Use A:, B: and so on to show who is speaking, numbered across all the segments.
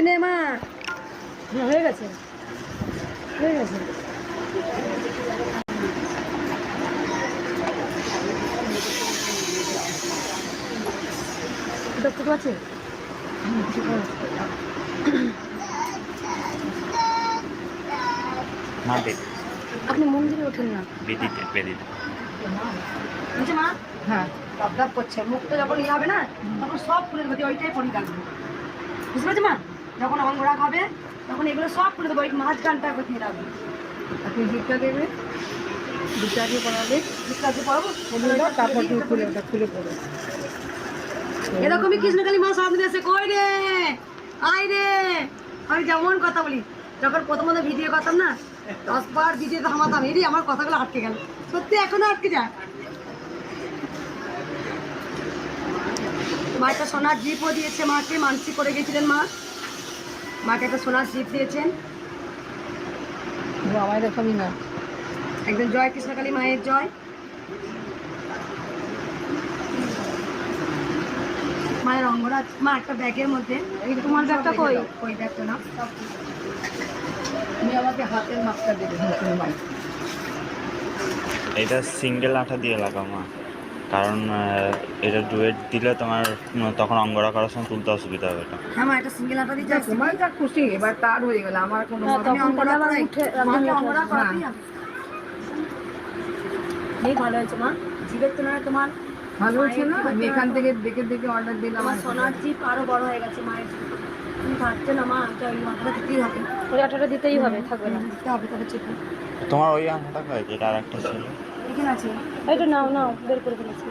A: ছবি নে মা হ্যাঁ, হয়ে গেছে। হয়ে গেছে। আছে। আপনি মন্দিরে ওঠেন না?
B: বেদিতে বেদিতে।
A: বুঝছে মা হ্যাঁ। করছে। মুখটা যখন ইয়ে হবে না তখন সব দেবো দিয়ে ওইটাই পরি রাখব বুঝতে পারছি মা? যখন অঙ্গরা খাবে তখন এগুলো সব খুলে দেবো। মাঝখানটা দিয়ে রাখব।
C: আপনি জিপটা দেবে দিয়ে পড়াবে।
A: বুঝতে পারছি পড়াবো?
C: তারপর তুমি খুলে ওটা খুলে পড়ো
A: এরকমই কৃষ্ণকালী মা সামনে এসে কই রে? আয় রে। আমি যেমন কথা বলি যখন প্রথম প্রথম ভিডিও করতাম না দশ বার ভিডিও থামাতাম এরই আমার কথাগুলো আটকে গেল। সত্যি এখনও আটকে যায়? মা একটা সোনার জিপও দিয়েছে মাকে মানসিক করে গেছিলেন মা। মাকে একটা সোনার জিপ দিয়েছেন।
C: আমায় দেখাবি না।
A: একদম জয় কৃষ্ণকালী মায়ের জয়। মায়ের অঙ্গরাজ মা একটা ব্যাগের মধ্যে। তোমার ব্যাগটা কই? ওই ব্যাগটা না
C: তুমি আমাকে হাতের মাপটা দেবে
B: এটা সিঙ্গেল আঠা দিয়ে লাগাও মা। কারণ এটা ডুয়েট দিলে তোমার তখন অঙ্গরা করার সময় তুলতে অসুবিধা হবে এটা।
A: হ্যাঁ মা এটা সিঙ্গেল আটা দিতে
C: যা তোমার যা খুশি এবার তার হয়ে গেল। আমার কোনো
A: হ্যাঁ,
C: মাপ
A: তখন
C: নেই।
A: অঙ্গরা করাই মাকে অঙ্গরা করাতেই
C: হ্যাঁ।
A: এই ভালো হয়েছে মা। জিভের তুলনায় তোমার
C: ভালো হচ্ছে না? আমি এখান থেকে দেখে দেখে অর্ডার দিলাম।
A: আমার সোনার জিপ আরও বড় হয়ে গেছে মায়ের তুমি থাকছে না মা এটা ওই মাথাটা দিতেই হবে।
D: ওই দিতেই হবে থাকবে না।
A: দিতে হবে তবে
B: তোমার ওই আঠাটা কয়? যেটা আর একটা ছিল।
A: এখানে আছে?
D: এইটা নাও নাও বের করে ফেলেছি।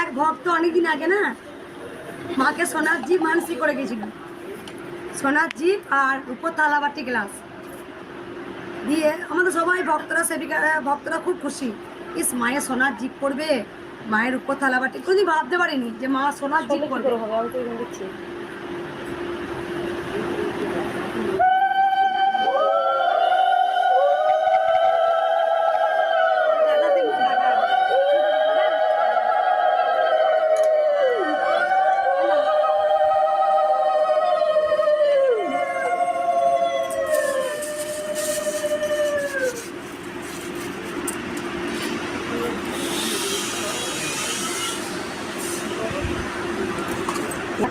A: এক ভক্ত অনেকদিন আগে না মাকে সোনার জিপ মানসি করে গেছিল। সোনার জিপ আর উপর থালাবাটি গ্লাস। দিয়ে আমাদের সবাই ভক্তরা সেবিকারা ভক্তরা খুব খুশি। ইস মায়ের সোনার জিপ পড়বে মায়ের উপর থালাবাটি কোনদিন ভাবতে পারিনি যে মা সোনার জিপ
D: বললে কি
A: পড়বে
D: করে হবে আমি তো এখানে দিচ্ছি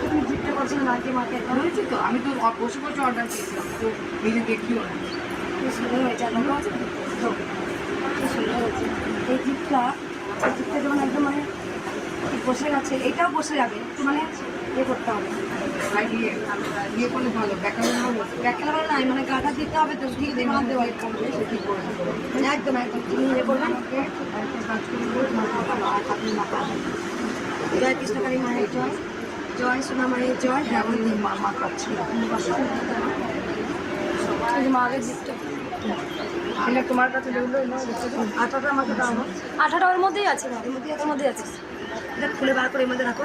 A: তুমি জিপটা করছিল না যে মাকে একদম
C: হয়েছে তো আমি তো বসে বসে অর্ডার দিয়েছিলাম তো নিজে দেখিও না।
A: সুন্দর হয়েছে আর ভালো আছে? তো, সুন্দর হয়েছে। এই জিপটা এই জিপটা যেমন একদম মানে বসে গেছে এটাও বসে যাবে একটু মানে ইয়ে করতে হবে।
C: ইয়ে করলে ভালো ব্যাকানো ভালো
A: ব্যাকেলা নাই মানে গাটা দিতে হবে তো ঠিক
C: করে দেবো
A: একদম একদম তুমি ইয়ে করবেন মায়ের জয়। জয় সোনা মায়ের জয় হ্যাঁ দিন মা মা
C: এটা তোমার কাছে যেগুলো
A: আমাকে দাও।
D: আঠাটা ওর মধ্যেই আছে ওর মধ্যেই আছে।
A: এটা খুলে বার করে এর মধ্যে রাখো।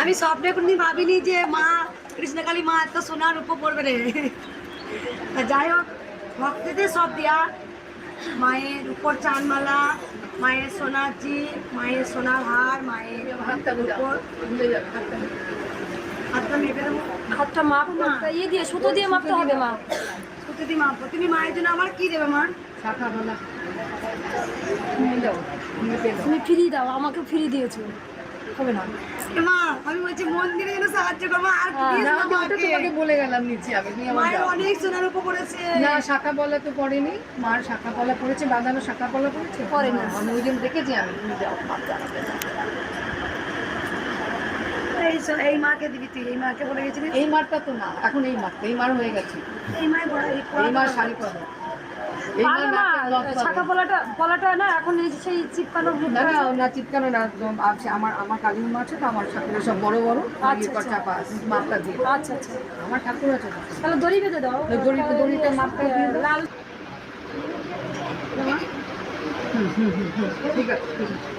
A: আমি স্বপ্নে কোনদিন ভাবিনি যে মা কৃষ্ণকালী মা এত সোনার উপর পড়বে রে। যাই হোক ভক্তদের সব দেয়া। মায়ের উপর চানমালা মায়ের সোনার জিপ মায়ের সোনার হার মায়ের
C: হাতটা
A: উপর
C: হাতটা
A: হাতটা মেপে দেবো।
D: হাতটা মাপ ইয়ে দিয়ে সুতো দিয়ে মাপতে হবে মা।
A: প্রতিদি মাপবো। তুমি মায়ের জন্য আমার কি দেবে মা?
C: শাখা বলা তুমি
D: ফ্রি দাও আমাকে ফ্রি দিয়েছ। হবে না।
A: এ মা আমি বলছি মন্দিরে যেন সাহায্য করব আর please
C: না
A: না
C: আমি ওটা
A: মাকে।
C: তোমাকে বলে গেলাম নিচে আমি
A: মায়ের অনেক সোনার উপর পড়েছে।
C: না শাখা পলা তো পড়েনি। মার শাখা পলা পড়েছে বাঁধানো শাখা পলা পড়েছে?
D: পড়েনি।
C: না, আমি ওই দিন দেখেছি আমি তুমি যাও
A: এই এই মাকে দিবি তুই এই মাকে বলে গেছিলি
C: এই মারটা তো না এখন এই মারটা এই মার হয়ে গেছে।
A: মায়ের এই
C: মার শাড়ি পরা পাবে।
D: শাখা পলাটা পলাটা না এখন এই সেই চিপকানো
C: না না না চিৎকানো না আমার আমার কালীন মা আছে তো আমার ঠাকুরের সব বড় বড়।
D: আচ্ছা,
C: আচ্ছা। চাপা মাপটা দিয়ে।
D: আচ্ছা আচ্ছা।
C: আমার ঠাকুর আছে
D: তাহলে দড়ি বেঁধে দাও।
C: দড়ি দড়িটা মাপটা দিয়ে
D: লাল।
C: ঠিক আছে ঠিক আছে।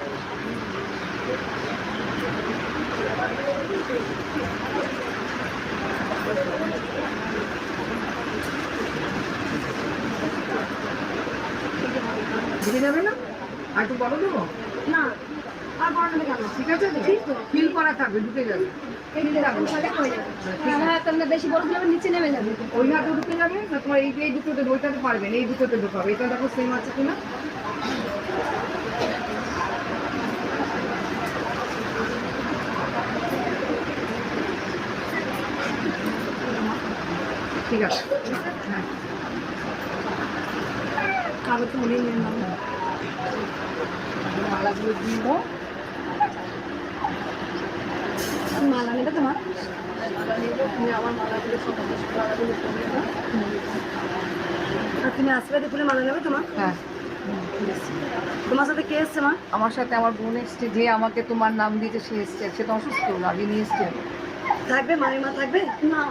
C: ঢুকে যাবে না? আর একটু বড় দেবো?
D: না আর কেন?
C: ঠিক আছে তো?
D: ঠিক তো।
C: ফিল করা থাকবে ঢুকে যাবে।
D: হ্যাঁ
C: ওই হাতে ঢুকে যাবে না তোমার এই এই দুটোতে ওইটাতে পারবেন এই দুটোতে ঢুকাবে। এটা দেখো সেম আছে কিনা? ঠিক আছে। হ্যাঁ।
D: কাগজ তো মনে নেই না
C: মালাগুলো দিয়ে দাও
D: মালা নেবে তোমার?
C: তুমি আমার মালাগুলো সব মালাগুলো করে দাও
A: আর তুমি আশীর্বাদী ফুলে মালা নেবে তোমার?
C: হ্যাঁ।
A: তোমার সাথে কে এসছে মা?
C: আমার সাথে আমার বোন এসছে যে আমাকে তোমার নাম দিয়েছে সে এসছে। সে তো অসুস্থ আগে নিয়ে এসছে।
A: থাকবে? মায়ের মা থাকবে?
D: না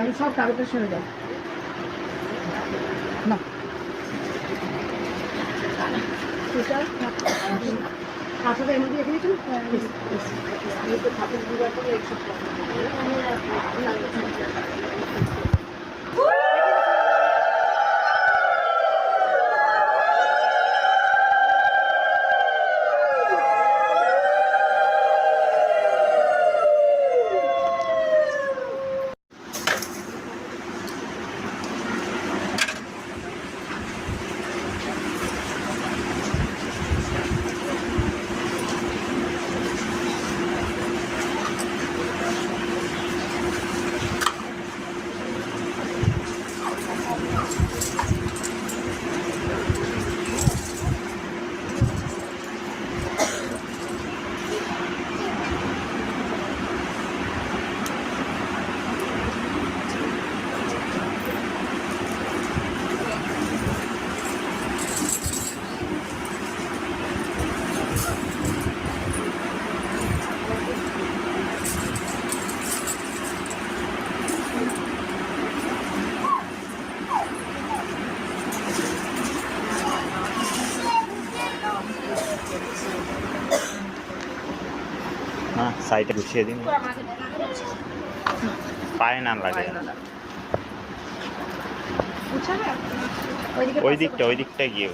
C: আমি সব কাগজটা শুনে যাও
A: এটা
B: না সাইডে গুছিয়ে দিন। পায়ে না লাগে। ওই দিকটা ওই দিকটা গিয়ে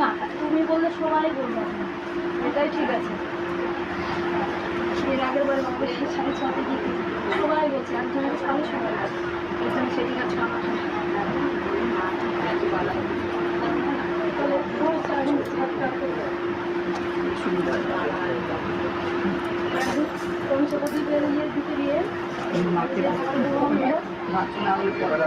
C: না
D: তুমি সবাই বলবে এটাই ঠিক আছে। এর আগের বার আমাদের সাড়ে ছতে গিয়ে সবাই একজনের সবাই এখানে সেটি
C: মাকে না হলে পরে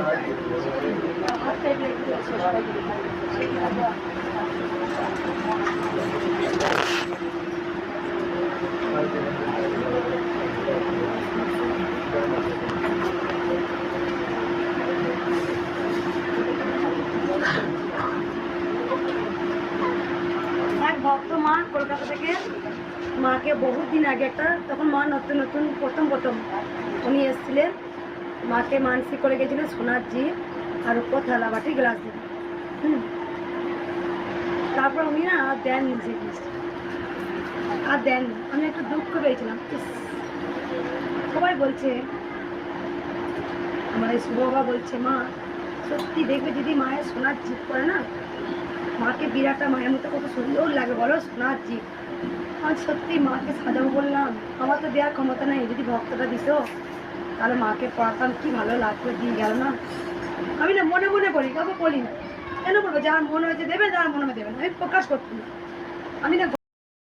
A: ভক্ত মা কলকাতা থেকে মাকে বহুত দিন আগে একটা, তখন মা নতুন নতুন, প্রথম প্রথম উনি এসেছিলেন। মাকে মানসিক করে গেছিলেন সোনার জিপ আর উপর থালা বাটি গ্লাস হুম। তারপর উনি না আর দেন নিজে আর দেন, আমি একটু দুঃখ পেয়েছিলাম। সবাই বলছে আমার এই শুভ বাবা বলছে, মা, সত্যি দেখবে যদি মায়ের সোনার জিপ করে না? মাকে বিরাটা মায়ের মতো কত সুন্দর লাগে, বলো, সোনার জিপ আজ সত্যি মাকে সাজাবো বললাম আমার তো দেওয়ার ক্ষমতা নেই, যদি ভক্তটা দিত, তাহলে মাকে পড়াতাম, কি ভালো লাগতো দিয়ে গেল না? আমি না মনে মনে করি, কাউকে বলি না। কেন বলব? যার মনে হয়েছে দেবে যার মনে হয় দেবে না। আমি প্রকাশ করতাম না। আমি না